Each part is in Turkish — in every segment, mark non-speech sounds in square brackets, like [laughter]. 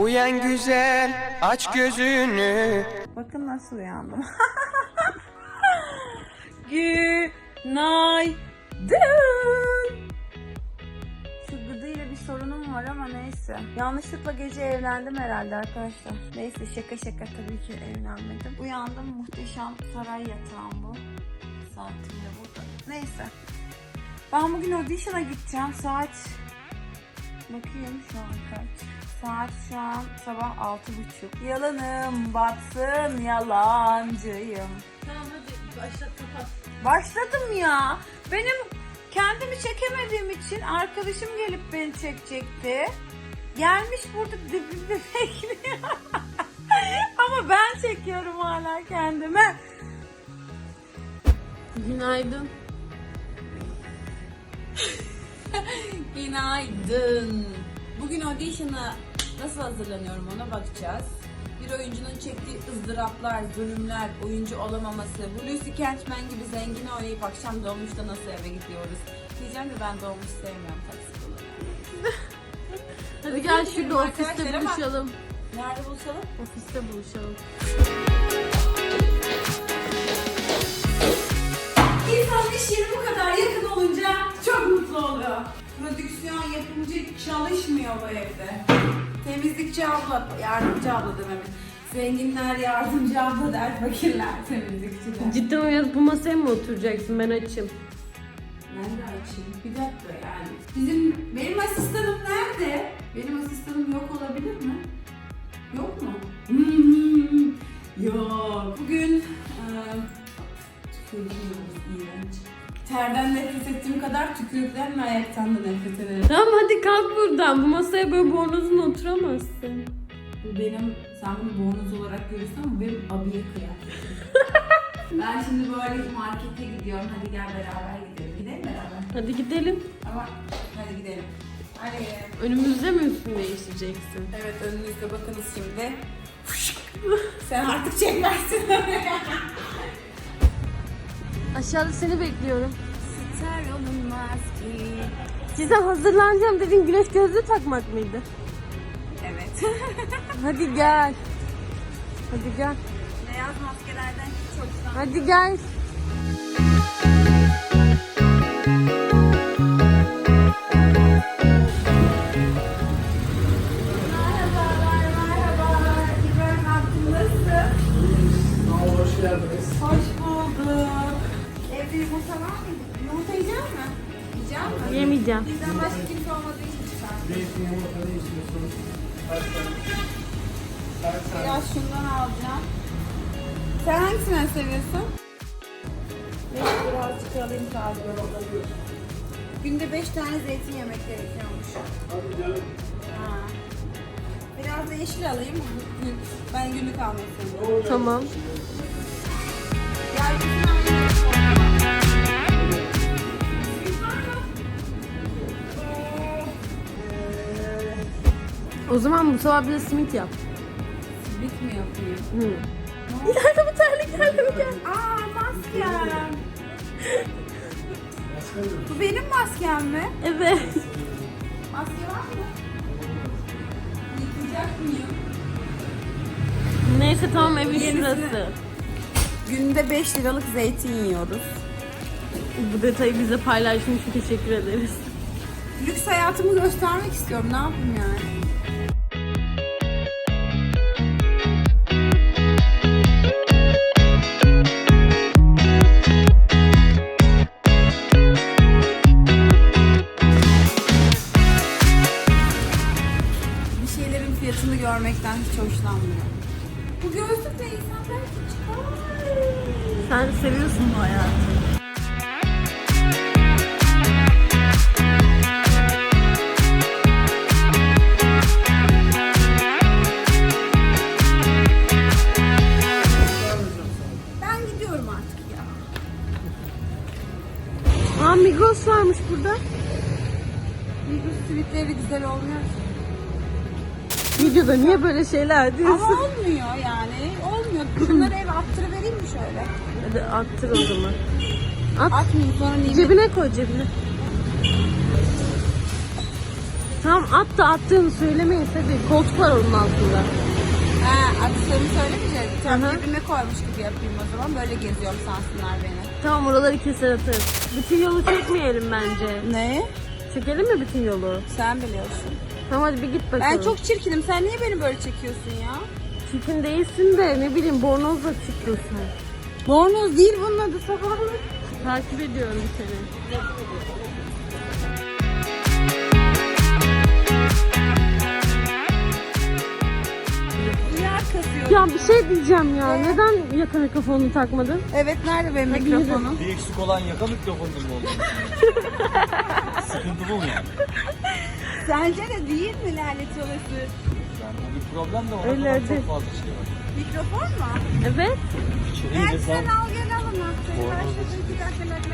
Uyan güzel aç gözünü Bakın nasıl uyandım. [laughs] Günaydın. Şu gıdıyla bir sorunum var ama neyse. Yanlışlıkla gece evlendim herhalde arkadaşlar. Neyse şaka şaka tabii ki evlenmedim. Uyandım muhteşem saray yatağım bu. Saatim de burada. Neyse. Ben bugün audition'a gideceğim. Saat Bakayım şu an kaç. Saat şu an sabah altı buçuk. Yalanım batsın yalancıyım. Tamam hadi başlat kapat. Başladım ya. Benim kendimi çekemediğim için arkadaşım gelip beni çekecekti. Gelmiş burada dibimde [laughs] bekliyor. Ama ben çekiyorum hala kendime. Günaydın. [laughs] Günaydın. Bugün audition'a nasıl hazırlanıyorum ona bakacağız. Bir oyuncunun çektiği ızdıraplar, zulümler, oyuncu olamaması, Hulusi Kentmen gibi zengin oynayıp akşam dolmuşta nasıl eve gidiyoruz. Diyeceğim de ben dolmuş sevmiyorum taksi kullanıyorum. Hadi gel şurada ofiste buluşalım. Nerede buluşalım? Ofiste buluşalım. İnsan iş yeri bu kadar yakın olunca çok mutlu oluyor. Prodüksiyon yapımcı çalışmıyor bu evde. Temizlikçi abla, yardımcı abla dememiş. Zenginler yardımcı abla der, fakirler temizlikçiler. Cidden uyanıp bu masaya mı oturacaksın? Ben açım. Ben de açayım. Bir dakika yani. Bizim, benim asistanım nerede? Benim asistanım yok olabilir mi? Yok mu? Hmm, yok. Bugün eee tükürüyoruz iğrenç. Terden nefret ettiğim kadar tükürükten ve ayaktan da nefret ederim. Tamam hadi kalk buradan. Bu masaya böyle bornozun oturamazsın. Bu benim, sen bunu bornoz olarak görüyorsun ama bu benim abiye kıyafetim. [laughs] ben şimdi böyle markete gidiyorum. Hadi gel beraber gidelim. Gidelim beraber. Hadi gidelim. Ama hadi gidelim. Hadi. Önümüzde mi üstünü değiştireceksin? Evet önünüzde bakınız şimdi. Sen artık çekmezsin. [laughs] Aşağıda seni bekliyorum. Ter olunmaz ki. Gizem hazırlanacağım dedin güneş gözlüğü takmak mıydı? Evet. [laughs] Hadi gel. Hadi gel. Beyaz maskelerden hiç hoşlanmıyorum. Hadi gel. Tane zeytin yemek gerekiyormuş. Hadi canım. Ha. Biraz da yeşil alayım. [laughs] Ben günlük almayı seviyorum. Tamam. O zaman bu sabah bize simit yap. Simit mi yapayım? Hı. İleride bir tane geldi mi gel? Aa maskem. Bu benim maskem mi? Evet. Maske var mı? Yıkayacak mıyım? Neyse tamam evin Yenisini- şurası. Günde 5 liralık zeytin yiyoruz. Bu detayı bize paylaşmış için teşekkür ederiz. Lüks hayatımı göstermek istiyorum. Ne yapayım yani? Bu gözlükle insan belki çıkar. Sen seviyorsun bu hayatı. Ben gidiyorum artık ya. Aa Migros varmış burada. Migros tweetleri güzel olmuyor. Videoda niye böyle şeyler Ama diyorsun? olmuyor yani. Olmuyor. Şunları eve attırıvereyim mi şöyle? Hadi attır o zaman. At. Atmayayım sonra nimet Cebine koy cebine. Tamam at da attığını söylemeyin hadi. Koltuk var onun altında. He atışlarımı söylemeyeceğim. Hı hı. cebime koymuş gibi yapayım o zaman. Böyle geziyorum sansınlar beni. Tamam oraları keser atarız. Bütün yolu çekmeyelim bence. Ne? Çekelim mi bütün yolu? Sen biliyorsun. Tamam hadi bir git bakalım. Ben çok çirkinim. Sen niye beni böyle çekiyorsun ya? Çirkin değilsin de ne bileyim bornozla çıkıyorsun. Bornoz değil bunun adı sabahlık. Takip ediyorum seni. Ya bir şey diyeceğim ya. Neden yaka mikrofonunu takmadın? Evet nerede benim Hadi mikrofonum? Bir eksik olan yaka mikrofondur mu oldu? [laughs] Sıkıntı bu mu yani? Sence de değil mi lanet olası? Yani bu bir problem de ona Öyle kadar çok fazla şey var. Mikrofon mu? Evet. İçeriye Gel de sen al gel al Bornoz başladım iki dakika lak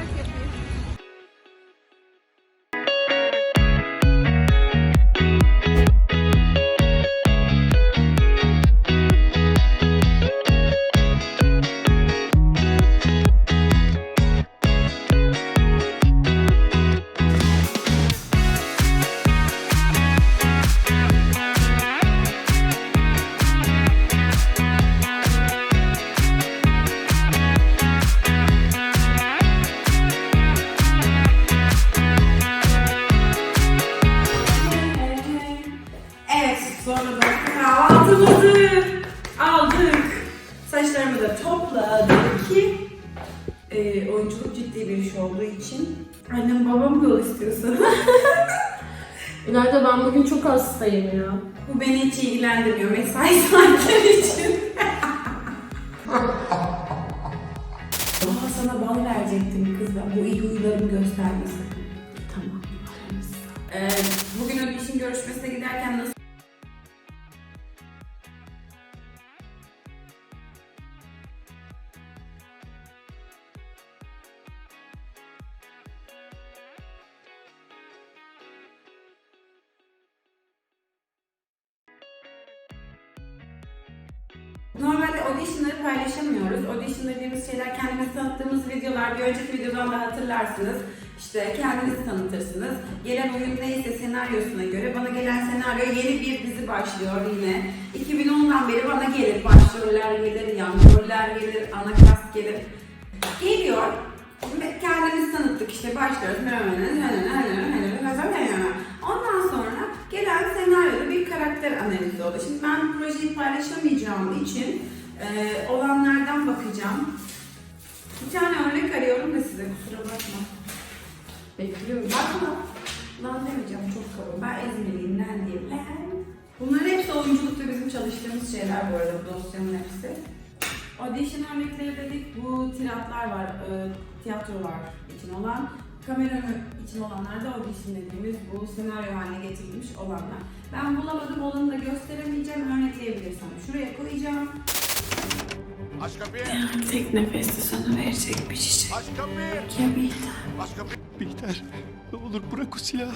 için. Annem babam yol istiyorsa. [laughs] İlayda ben bugün çok hastayım ya. Bu beni hiç ilgilendirmiyor mesai [laughs] saatleri için. Aa, sana bal verecektim kız ben. Bu iyi huylarımı gösterme sakın. Tamam. Ee, bugün audition görüşmesine giderken nasıl auditionları paylaşamıyoruz. Audition dediğimiz şeyler kendimizi tanıttığımız videolar. Bir önceki videodan da hatırlarsınız. İşte kendinizi tanıtırsınız. Gelen oyun neyse senaryosuna göre bana gelen senaryo yeni bir dizi başlıyor yine. 2010'dan beri bana gelir. Başroller gelir, yan roller gelir, ana kast gelir. Geliyor. Kendimizi tanıttık işte başlıyoruz. Ondan sonra gelen senaryoda bir karakter analizi oldu. Şimdi ben projeyi paylaşamayacağım için e, olanlardan bakacağım. Bir tane örnek arıyorum da size kusura bakma. Bekliyorum. Bakma. Lan demeyeceğim çok kaba. Ben İzmirliyim lan diyeyim. Lan. Bunların hepsi oyunculukta bizim çalıştığımız şeyler bu arada dosyanın hepsi. Audition örnekleri dedik. Bu tiratlar var. E, tiyatrolar için olan. Kamera önü için olanlar da audition dediğimiz bu senaryo haline getirilmiş olanlar. Ben bulamadım olanı da gösteremeyeceğim. Örnekleyebilirsem şuraya koyacağım. Aç kapıyı. Tek nefeste sana verecek bir çiçek. Aç kapıyı. Ya Aç kapıyı. Bihter ne olur bırak o silahı.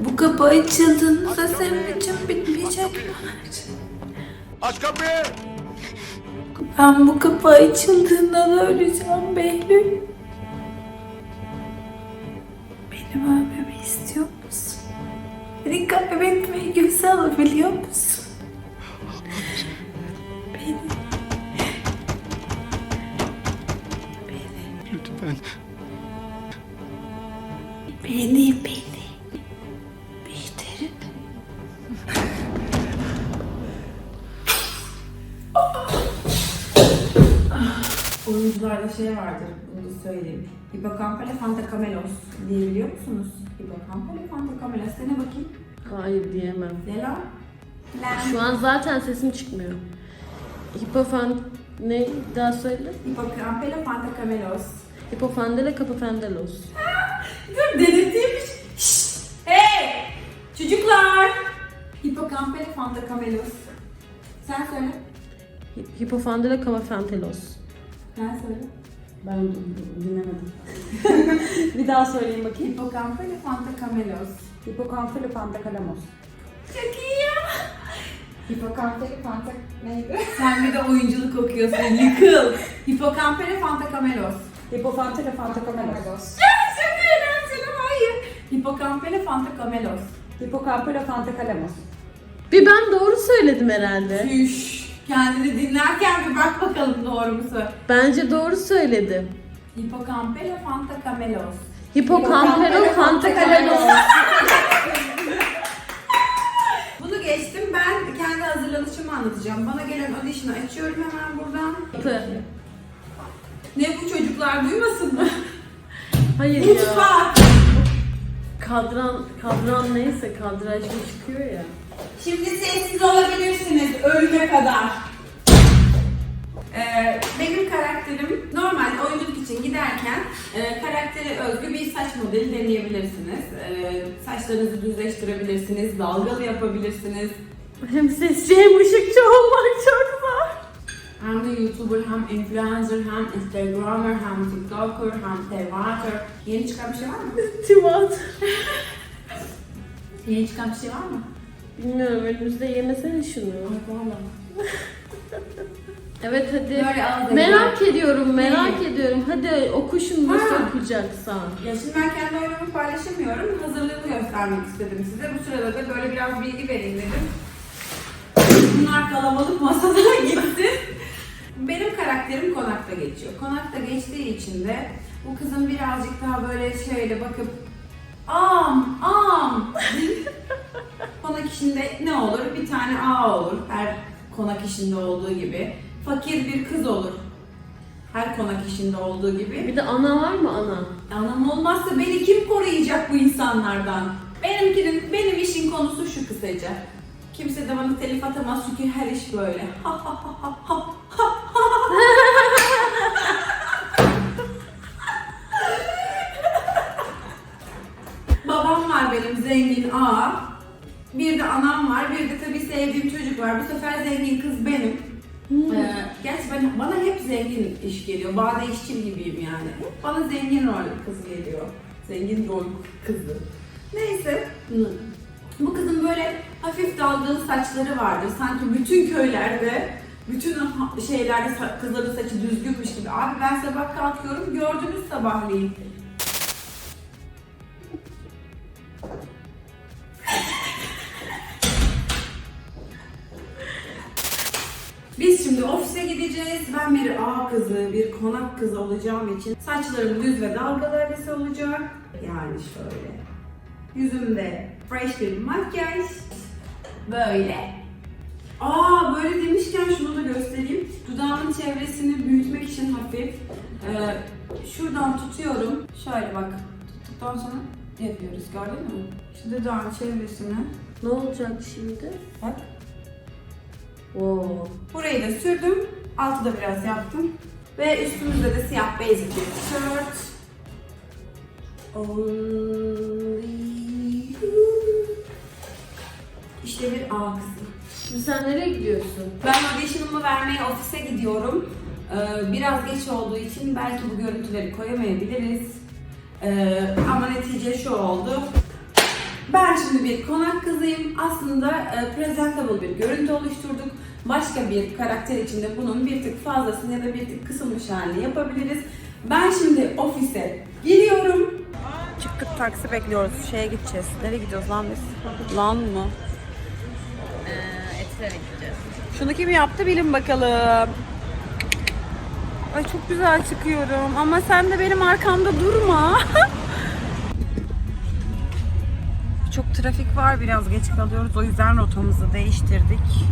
Bu kapı açıldığında senin için bitmeyecek. Aç kapıyı. Ben bu kapı açıldığında öleceğim Behlül. Benim ölmemi istiyor musun? Beni kaybetmeyi göze alabiliyor musun? Oyuncularda şey vardır, bunu da söyleyeyim. Hippocampale fantakamelos diyebiliyor musunuz? Hippocampale fantakamelos. Dene bakayım. Hayır diyemem. Ne lan? Şu an zaten sesim çıkmıyor. Hipofan ne daha söyle? Hippocampale fantakamelos. Hipofandele kapafendelos. [laughs] Dur denetiymiş. Şşt! Hey! Çocuklar! Hippocampale fantakamelos. Sen söyle. Hi- Hipofandele kapafentelos. Sen söyle. Ben dinlemedim. [laughs] bir daha söyleyeyim bakayım. Hippocampale fantakamelos. Hipokampeli pantakalamos. Çok iyi ya. Hipokampeli pantak neydi? Sen bir de oyunculuk okuyorsun. Yıkıl. Hippocampale fantakamelos. Hipofantele pantakamelos. Çok eğlenceli. Hayır. Hipokampele Fantakamelos. Hipokampilo Pantacalamos. Bir ben doğru söyledim herhalde. Tüş. Kendini dinlerken bir bak bakalım doğru mu söyle. Bence doğru söyledim. Hipokampele Fantakamelos. Hipokampero pantakalos. [laughs] Bunu geçtim. Ben kendi hazırlanışımı anlatacağım. Bana gelen audition'ı açıyorum hemen buradan. Ne bu çocuklar duymasın mı? [laughs] Hayır ya. Mutfak. Kadran, kadran neyse kadrajlı çıkıyor ya. Şimdi sessiz olabilirsiniz ölüme kadar. Ee, benim karakterim normal oyunculuk için giderken e, karakteri özgü bir saç modeli deneyebilirsiniz. E, saçlarınızı düzleştirebilirsiniz, dalgalı yapabilirsiniz. Hem sesçi hem ışıkçı olmak çok zor. Hem de YouTuber, hem influencer, hem Instagrammer, hem TikToker, hem Tevater. Yeni çıkan bir şey var mı? Timat. Yeni çıkan bir şey var mı? Bilmiyorum önümüzde yemesene şunu. [laughs] Evet hadi. Böyle Merak ediyorum, merak ediyorum. Hadi oku şunu nasıl Ha. okuyacaksan. Ya şimdi ben kendi oyunumu paylaşamıyorum. Hazırlığımı göstermek istedim size. Bu sırada da böyle biraz bilgi vereyim dedim. Bunlar kalabalık masada [laughs] gitti. Benim karakterim konakta geçiyor. Konakta geçtiği için de bu kızın birazcık daha böyle şöyle bakıp am am konak işinde ne olur? Bir tane A olur. Her konak işinde olduğu gibi. Fakir bir kız olur. Her konak işinde olduğu gibi. Bir de ana var mı ana? Anam olmazsa beni kim koruyacak bu insanlardan? Benimkinin, benim işin konusu şu kısaca. Kimse de bana telif atamaz çünkü her iş böyle. Ha ha ha ha ha ha Babam var benim zengin A. Bir de anam var, bir de tabii sevdiğim çocuk var. Bu sefer zengin kız benim. Ee, gerçi ben, bana hep zengin iş geliyor. Bade işçil gibiyim yani. Bana zengin rol kız geliyor. Zengin rol kızı. Neyse. Bu kızın böyle hafif dalgalı saçları vardır. Sanki bütün köylerde, bütün şeylerde kızların saçı düzgünmüş gibi. Abi ben sabah kalkıyorum, gördünüz sabahleyin. Biz şimdi ofise gideceğiz. Ben bir A kızı, bir konak kızı olacağım için saçlarım düz ve dalgalı elbise olacak. Yani şöyle. Yüzümde fresh bir makyaj. Böyle. Aa böyle demişken şunu da göstereyim. Dudağımın çevresini büyütmek için hafif. Ee, şuradan tutuyorum. Şöyle bak. Tuttuktan sonra yapıyoruz. Gördün mü? Şu dudağın çevresini. Ne olacak şimdi? Bak. Oo. Burayı da sürdüm. Altı da biraz yaptım. Ve üstümüzde de siyah basic bir tişört. Only. İşte bir A kızı. Şimdi sen nereye gidiyorsun? Ben audition'ımı vermeye ofise gidiyorum. Ee, biraz geç olduğu için belki bu görüntüleri koyamayabiliriz. Ee, ama netice şu oldu. Ben şimdi bir konak kızıyım. Aslında e, presentable bir görüntü oluşturduk. Başka bir karakter içinde bunun bir tık fazlasını ya da bir tık kısılmış halini yapabiliriz. Ben şimdi ofise giriyorum. Çıktık taksi bekliyoruz. Şeye gideceğiz. Nereye gidiyoruz lan biz? [laughs] Lan mı? Ee, Etilere gideceğiz. Şunu kim yaptı bilin bakalım. Ay çok güzel çıkıyorum ama sen de benim arkamda durma. [laughs] trafik var biraz geç kalıyoruz o yüzden rotamızı değiştirdik.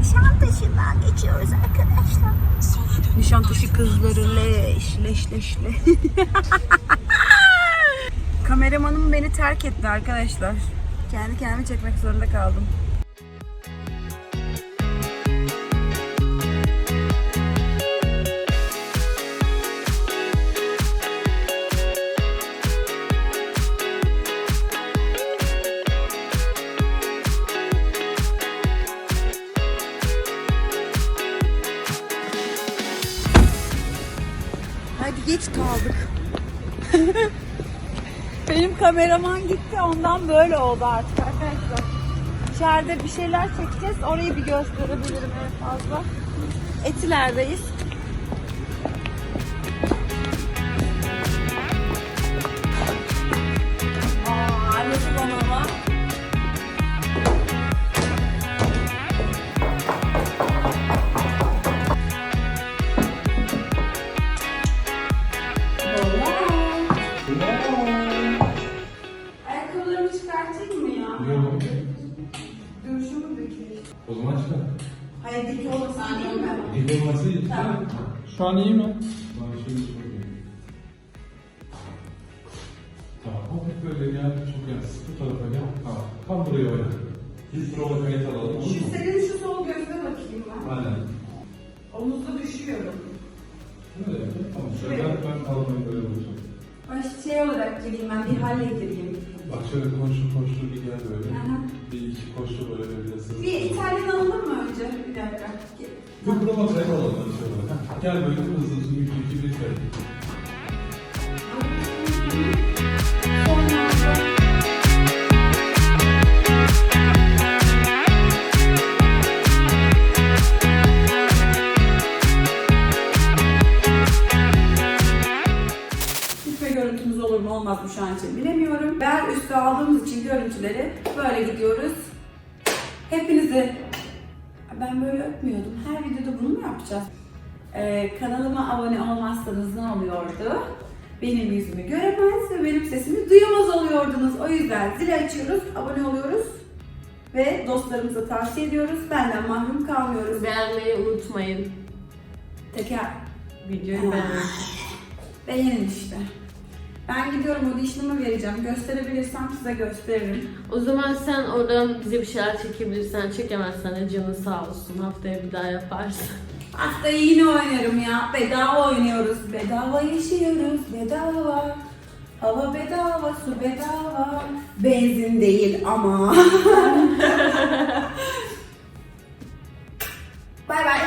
Nişantaşı'ndan geçiyoruz arkadaşlar. Nişantaşı kızları leş leş leş leş. [laughs] Kameramanım beni terk etti arkadaşlar. Kendi kendimi çekmek zorunda kaldım. Geç kaldık. [laughs] Benim kameraman gitti ondan böyle oldu artık arkadaşlar. İçeride bir şeyler çekeceğiz. Orayı bir gösterebilirim en fazla. Etiler'deyiz. Tamam. Tam buraya oyna. Bir prova kayıt alalım. olur mu? Şu senin şu sol gözüne bakayım ben. Aynen. Omuzda düşüyorum. Öyle yapayım. Tamam. Şöyle ben, ben kalmayı böyle olacağım. Baş şey olarak gireyim ben bir halledeyim. Bak şöyle koşu koşu bir gel böyle. Aha. Bir iki koşu böyle hızlı. Bir İtalyan alalım mı önce? Bir dakika. Bir prova kayıt alalım. şöyle. Gel böyle hızlı hızlı. Üç, iki, bir kayıt. Olmaz mı şu an için bilemiyorum. Bel üstü aldığımız için görüntüleri böyle gidiyoruz. Hepinizi ben böyle öpmüyordum. Her videoda bunu mu yapacağız? Ee, kanalıma abone olmazsanız ne oluyordu? Benim yüzümü göremez ve benim sesimi duyamaz oluyordunuz. O yüzden zil açıyoruz, abone oluyoruz ve dostlarımıza tavsiye ediyoruz. Benden mahrum kalmıyoruz. Beğenmeyi unutmayın. Teker Videoyu beğenin. beğenin işte. Ben gidiyorum audition'ımı vereceğim. Gösterebilirsem size gösteririm. O zaman sen oradan bize bir şeyler çekebilirsen, çekemezsen de canın sağ olsun. Haftaya bir daha yaparsın. Haftaya yine oynarım ya. Bedava oynuyoruz. Bedava yaşıyoruz. Bedava. Hava bedava, su bedava. Benzin değil ama. [laughs] bay bay.